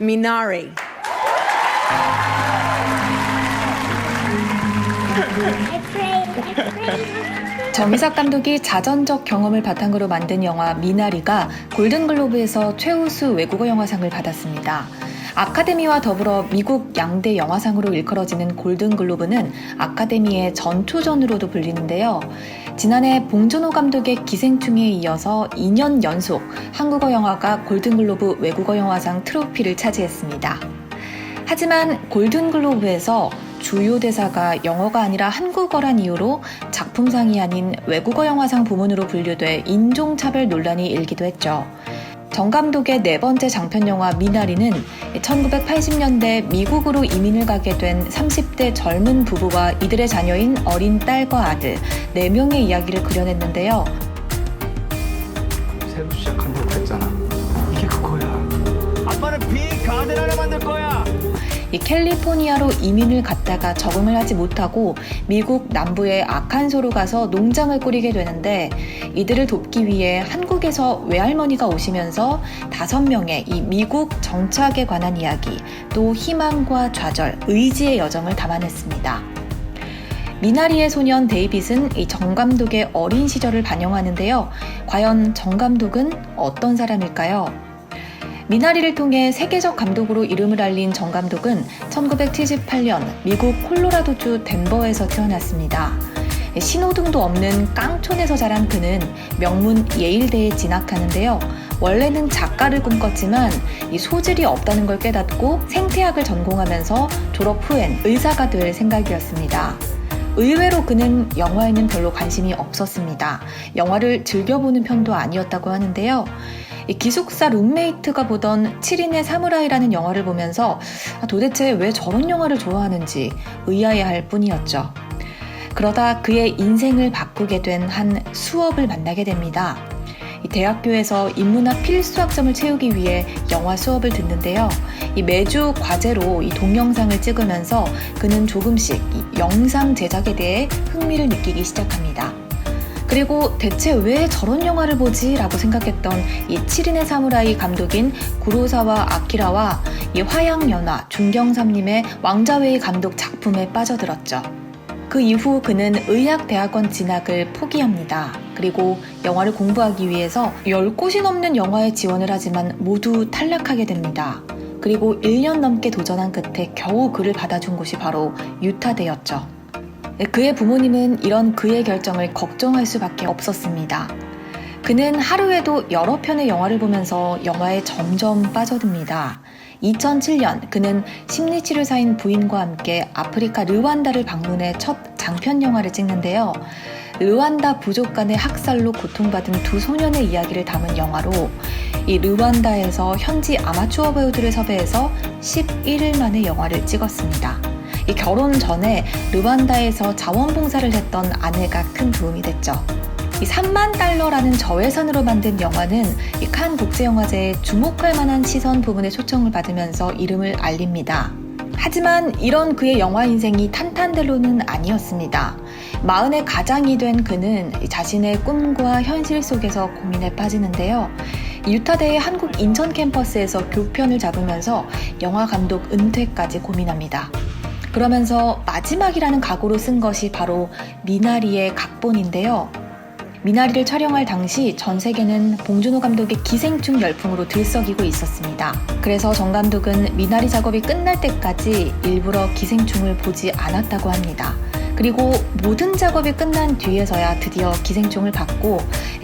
Minari. 정희석 감독이 자전적 경험을 바탕으로 만든 영화 미나리가 골든글로브에서 최우수 외국어 영화상을 받았습니다. 아카데미와 더불어 미국 양대 영화상으로 일컬어지는 골든글로브는 아카데미의 전초전으로도 불리는데요. 지난해 봉준호 감독의 기생충에 이어서 2년 연속 한국어 영화가 골든글로브 외국어 영화상 트로피를 차지했습니다. 하지만 골든글로브에서 주요 대사가 영어가 아니라 한국어란 이유로 작품상이 아닌 외국어 영화상 부문으로 분류돼 인종차별 논란이 일기도 했죠. 정 감독의 네 번째 장편 영화 미나리는 1980년대 미국으로 이민을 가게 된 30대 젊은 부부와 이들의 자녀인 어린 딸과 아들 4명의 이야기를 그려냈는데요. 새로 시작한다고 했잖아. 이게 그거야. 아빠는 빅 가든 하나 만들 거야. 이 캘리포니아로 이민을 갔다가 적응을 하지 못하고 미국 남부의 아칸소로 가서 농장을 꾸리게 되는데 이들을 돕기 위해 한국에서 외할머니가 오시면서 다섯 명의 이 미국 정착에 관한 이야기, 또 희망과 좌절, 의지의 여정을 담아냈습니다. 미나리의 소년 데이빗은 이 정 감독의 어린 시절을 반영하는데요. 과연 정 감독은 어떤 사람일까요? 미나리를 통해 세계적 감독으로 이름을 알린 정 감독은 1978년 미국 콜로라도주 덴버에서 태어났습니다. 신호등도 없는 깡촌에서 자란 그는 명문 예일대에 진학하는데요. 원래는 작가를 꿈꿨지만 이 소질이 없다는 걸 깨닫고 생태학을 전공하면서 졸업 후엔 의사가 될 생각이었습니다. 의외로 그는 영화에는 별로 관심이 없었습니다. 영화를 즐겨보는 편도 아니었다고 하는데요. 이 기숙사 룸메이트가 보던 7인의 사무라이라는 영화를 보면서 아, 도대체 왜 저런 영화를 좋아하는지 의아해할 뿐이었죠. 그러다 그의 인생을 바꾸게 된 한 수업을 만나게 됩니다. 이 대학교에서 인문학 필수학점을 채우기 위해 영화 수업을 듣는데요. 이 매주 과제로 이 동영상을 찍으면서 그는 조금씩 이 영상 제작에 대해 흥미를 느끼기 시작합니다. 그리고 대체 왜 저런 영화를 보지? 라고 생각했던 이 7인의 사무라이 감독인 구로사와 아키라와 이 화양연화 중경삼님의 왕자웨이 감독 작품에 빠져들었죠. 그 이후 그는 의학대학원 진학을 포기합니다. 그리고 영화를 공부하기 위해서 10곳이 넘는 영화에 지원을 하지만 모두 탈락하게 됩니다. 그리고 1년 넘게 도전한 끝에 겨우 그를 받아준 곳이 바로 유타대였죠. 그의 부모님은 이런 그의 결정을 걱정할 수밖에 없었습니다. 그는 하루에도 여러 편의 영화를 보면서 영화에 점점 빠져듭니다. 2007년 그는 심리치료사인 부인과 함께 아프리카 르완다를 방문해 첫 장편 영화를 찍는데요. 르완다 부족 간의 학살로 고통받은 두 소년의 이야기를 담은 영화로 이 르완다에서 현지 아마추어 배우들을 섭외해서 11일 만에 영화를 찍었습니다. 이 결혼 전에 르완다에서 자원봉사를 했던 아내가 큰 도움이 됐죠. 이 3만 달러라는 저예산으로 만든 영화는 이칸 국제영화제에 주목할 만한 시선 부분에 초청을 받으면서 이름을 알립니다. 하지만 이런 그의 영화 인생이 탄탄대로는 아니었습니다. 마흔의 가장이 된 그는 자신의 꿈과 현실 속에서 고민에 빠지는데요. 유타대의 한국 인천 캠퍼스에서 교편을 잡으면서 영화 감독 은퇴까지 고민합니다. 그러면서 마지막이라는 각오로 쓴 것이 바로 미나리의 각본인데요. 미나리를 촬영할 당시 전 세계는 봉준호 감독의 기생충 열풍으로 들썩이고 있었습니다. 그래서 정 감독은 미나리 작업이 끝날 때까지 일부러 기생충을 보지 않았다고 합니다. 그리고 모든 작업이 끝난 뒤에서야 드디어 기생충을 받고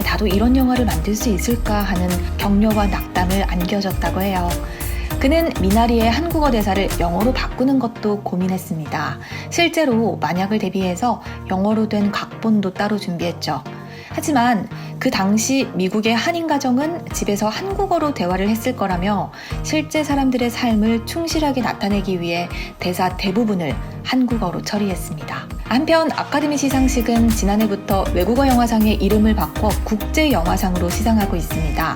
나도 이런 영화를 만들 수 있을까 하는 격려와 낙담을 안겨줬다고 해요. 그는 미나리의 한국어 대사를 영어로 바꾸는 것도 고민했습니다. 실제로 만약을 대비해서 영어로 된 각본도 따로 준비했죠. 하지만 그 당시 미국의 한인 가정은 집에서 한국어로 대화를 했을 거라며 실제 사람들의 삶을 충실하게 나타내기 위해 대사 대부분을 한국어로 처리했습니다. 한편 아카데미 시상식은 지난해부터 외국어 영화상의 이름을 바꿔 국제 영화상으로 시상하고 있습니다.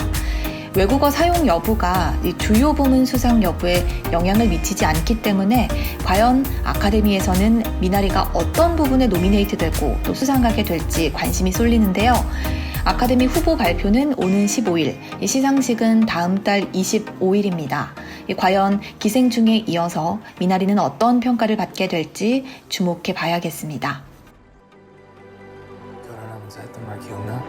외국어 사용 여부가 주요 부문 수상 여부에 영향을 미치지 않기 때문에 과연 아카데미에서는 미나리가 어떤 부분에 노미네이트 되고 또 수상하게 될지 관심이 쏠리는데요. 아카데미 후보 발표는 오는 15일, 시상식은 다음 달 25일입니다. 과연 기생충에 이어서 미나리는 어떤 평가를 받게 될지 주목해 봐야겠습니다. 결혼하면서 했던 말 기억나?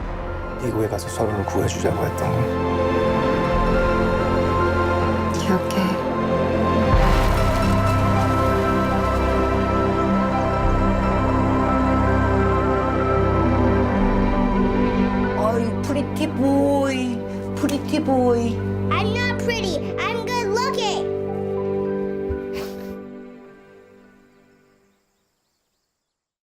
미국에 가서 서로를 구해주자고 했던 거. 기억해. 어이, 프리티 보이, 프리티 보이. I'm not pretty. I'm